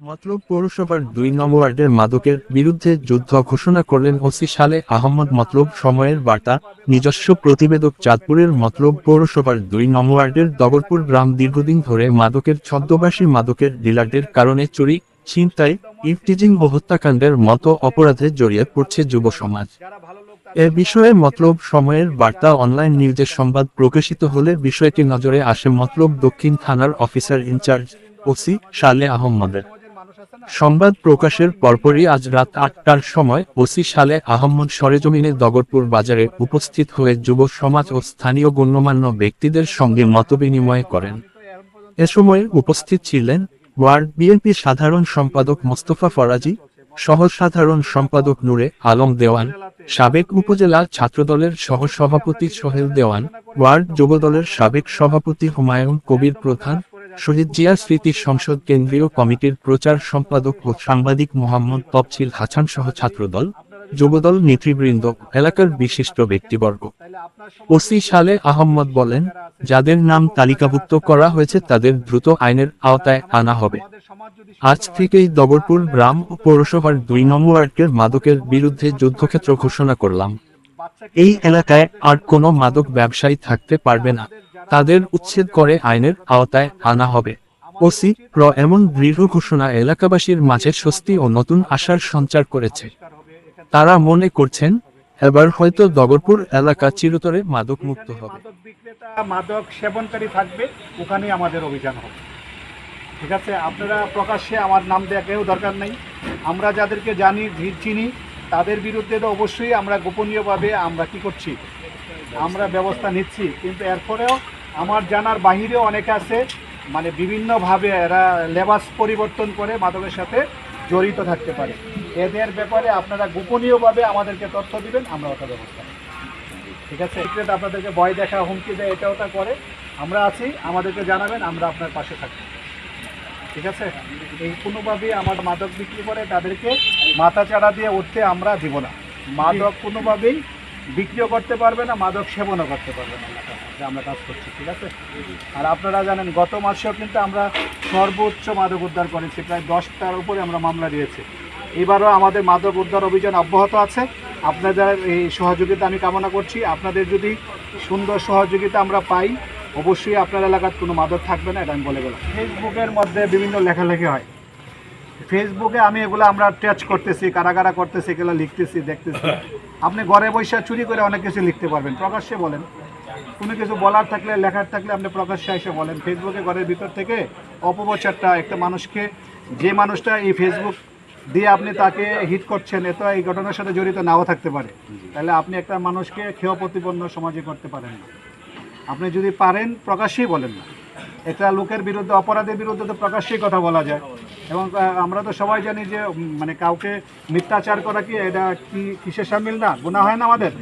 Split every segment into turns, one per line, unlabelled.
মতলব পৌরসভার দুই নম্বর ওয়ার্ডের মাদকের বিরুদ্ধে যুদ্ধ ঘোষণা করলেন ওসি সালে আহমদ মতলব সময়ের বার্তা, নিজস্ব প্রতিবেদক চাঁদপুরের মতলব পৌরসভার দুই নম্বর ওয়ার্ডের দগরপুর গ্রাম দীর্ঘদিন ধরে মাদকের ছদ্মবাসী মাদকের ডিলারদের কারণে চুরি, ছিনতাই, ইফটিজিং ও হত্যাকাণ্ডের মতো অপরাধে জড়িয়ে পড়ছে যুব সমাজ। এ বিষয়ে মতলব সময়ের বার্তা অনলাইন নিউজের সংবাদ প্রকাশিত হলে বিষয়টি নজরে আসে মতলব দক্ষিণ থানার অফিসার ইনচার্জ, ওসি সালে আহমদের। সংবাদ প্রকাশের পরপরই আজ রাত আটটার সময় ওসি সালে আহমদ সরেজমিনে দগরপুর বাজারে উপস্থিত হয়ে যুব সমাজ ও স্থানীয় গণ্যমান্য ব্যক্তিদের সঙ্গে মতবিনিময় করেন। এ সময় উপস্থিত ছিলেন ওয়ার্ড বিএনপি সাধারণ সম্পাদক মোস্তফা ফরাজি সহ সাধারণ সম্পাদক নূরে আলম দেওয়ান, সাবেক উপজেলা ছাত্রদলের সহসভাপতি সোহেল দেওয়ান, ওয়ার্ড যুবদলের সাবেক সভাপতি হুমায়ুন কবির প্রধান শহীদ জিয়া স্মৃতি সংসদ কেন্দ্রীয় কমিটির প্রচার সম্পাদক ও সাংবাদিক মোহাম্মদ তফছিল হাসান সহ ছাত্রদল, যুবদল নেতৃবৃন্দ, এলাকার বিশিষ্ট ব্যক্তিবর্গ। ওসি সালে আহম্মদ বলেন, যাদের নাম তালিকাভুক্ত করা হয়েছে তাদের দ্রুত আইনের আওতায় আনা হবে। আজ থেকেই দগরপুর গ্রাম ও পৌরসভার দুই নম্বর মাদকের বিরুদ্ধে যুদ্ধক্ষেত্র ঘোষণা করলাম। এই এলাকায় আর কোনো মাদক ব্যবসায়ী থাকতে পারবে না। তাদের উচ্ছেদ করে আইনের আওতায় আনা হবে। ওসি প্র এমন দৃঢ় ঘোষণা এলাকাবাসীর মাঝে স্বস্তি ও নতুন আশার সঞ্চার করেছে। তারা মনে করছেন, এবার হয়তো দগরপুর এলাকা চিরতরে মাদক মুক্ত হবে।
মাদক সেবনকারী থাকবে, ওখানেই আমাদের অভিযান হবে। ঠিক আছে, আপনারা প্রকাশ্যে আমার নাম দেওয়া কেউ দরকার নেই। আমরা যাদেরকে জানি চিনি, তাদের বিরুদ্ধে তো অবশ্যই আমরা গোপনীয়ভাবে আমরা কি করছি, আমরা ব্যবস্থা নিচ্ছি। কিন্তু এরপরেও আমার জানার বাহিরেও অনেকে আছে মানে বিভিন্নভাবে এরা লেবাস পরিবর্তন করে মাদকের সাথে জড়িত থাকতে পারে। এদের ব্যাপারে আপনারা গোপনীয়ভাবে আমাদেরকে তথ্য দিবেন, আমরা ওটা ব্যবস্থা। ঠিক আছে? বিক্রেতা আপনাদেরকে ভয় দেখা হুমকি দেয় এটা ওটা করে। আমরা আছি, আমাদেরকে জানাবেন, আমরা আপনার পাশে থাকব। ঠিক আছে? এই কোনোভাবেই আমার মাদক বিক্রি করে তাদেরকে মাথা চাড়া দিয়ে উঠতে আমরা দিব না। মাদক কোনোভাবেই বিক্রিও করতে পারবে না মাদক সেবনও করতে পারবে না এলাকায়, যে আমরা কাজ করছি ঠিক আছে? আর আপনারা জানেন গত মাসেও কিন্তু আমরা সর্বোচ্চ মাদক উদ্ধার করেছি প্রায় দশটার উপরে আমরা মামলা দিয়েছি। এবারও আমাদের মাদক উদ্ধার অভিযান অব্যাহত আছে। আপনাদের এই সহযোগিতা আমি কামনা করছি। আপনাদের যদি সুন্দর সহযোগিতা আমরা পাই অবশ্যই আপনার এলাকার কোনো মাদক থাকবে না এটা আমি বলে গেলাম। ফেসবুকের মধ্যে বিভিন্ন লেখালেখি হয়। ফেসবুকে আমি এগুলো আমরা টাচ করতেছি কারা কারা করতেছি, এগুলো লিখতেছি, দেখতেছি। আপনি ঘরে বসে চুরি করে অনেক কিছু লিখতে পারবেন। প্রকাশ্যে বলেন। কোনো কিছু বলার থাকলে, লেখার থাকলে আপনি প্রকাশ্যে এসে বলেন। ফেসবুকে ঘরের ভিতর থেকে অপপ্রচারটা, একটা মানুষকে, যে মানুষটা এই ফেসবুক দিয়ে আপনি তাকে হিট করছেন, এ তো এই ঘটনার সাথে জড়িত, নাও থাকতে পারে। তাহলে আপনি একটা মানুষকে খেয় প্রতিপন্ন সমাজে করতে পারেন না। আপনি যদি পারেন, প্রকাশ্যেই বলেন না। একটা লোকের বিরুদ্ধে, অপরাধের বিরুদ্ধে তো প্রকাশ্যেই কথা বলা যায়। এবং আমরা তো সবাই জানি যে মানে কাউকে মিথ্যাচার করা কি এটা কি কিসের সামিল না? গুণা হয় না আমাদের?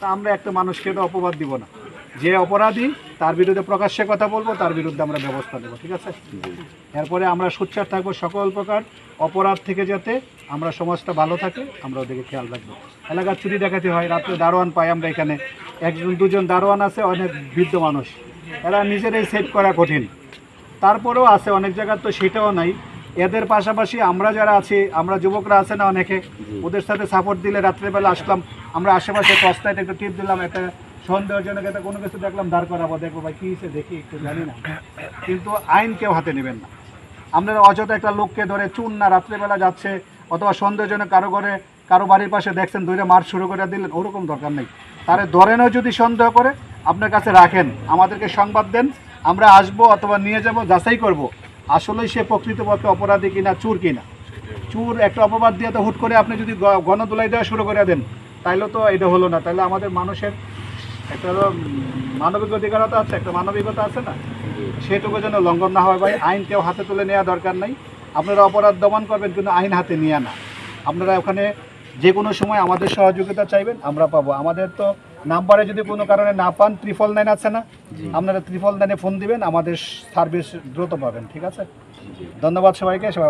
তা আমরা একটা মানুষকে এটা অপবাদ দিব না। যে অপরাধী তার বিরুদ্ধে প্রকাশ্যে কথা বলব তার বিরুদ্ধে আমরা ব্যবস্থা নেব ঠিক আছে? এরপরে আমরা সোচ্চার থাকব সকল প্রকার অপরাধ থেকে যাতে আমরা সমাজটা ভালো থাকে আমরা ওদেরকে খেয়াল রাখব। এলাকার চুরি ডাকাতি হয় রাত্রে দারোয়ান পাই আমরা এখানে। একজন দুজন দারোয়ান আছে অনেক বৃদ্ধ মানুষ। এরা নিজেরাই সেভ করা কঠিন। তারপরেও আছে অনেক জায়গার তো সেটাও নাই। এদের পাশাপাশি আমরা যারা আছি আমরা যুবকরা আছে না অনেকে ওদের সাথে সাপোর্ট দিলে রাত্রেবেলা আসলাম আমরা আশেপাশে টর্চলাইট একটা টিপ দিলাম একটা সন্দেহজনক একটা কোনো কিছু দেখলাম দাঁড় করাবো দেখব ভাই কী হিসেবে দেখি একটু জানি না। কিন্তু আইন কেউ হাতে নেবেন না। আপনারা অযথা একটা লোককে ধরে চুন না রাত্রেবেলা যাচ্ছে অথবা সন্দেহজনক কারও ঘরে কারও বাড়ির পাশে দেখছেন দইটা মার শুরু করে দিলেন ওরকম দরকার নেই। তারে ধরেনও যদি সন্দেহ করে আপনার কাছে রাখেন আমাদেরকে সংবাদ দেন আমরা আসব অথবা নিয়ে যাব যাচাই করব। আসলেই সে প্রকৃতপক্ষে অপরাধী কিনা, চুর কিনা? চুর একটা অপবাদ দিয়ে তো হুট করে আপনি যদি গণদোলাই দেওয়া শুরু করে দেন, তাইলে তো এটা হলো না। তাহলে আমাদের মানুষের একটা মানবিক অধিকারতা আছে, একটা মানবিকতা আছে না? সেটুকু যেন লঙ্ঘন না হয় ভাই, আইন কেউ হাতে তুলে নেওয়া দরকার নাই। আপনারা অপরাধ দমন করবেন, কিন্তু আইন হাতে নিয়ে না। আপনারা ওখানে যে কোনো সময় আমাদের সহযোগিতা চাইবেন, আমরা পাবো। আমাদের তো নাম্বারে যদি কোনো কারণে না পান ত্রিফল নাইন আছে না আপনারা ত্রিফল নাইনে ফোন দিবেন আমাদের সার্ভিস দ্রুত পাবেন ঠিক আছে? ধন্যবাদ সবাইকে সবাই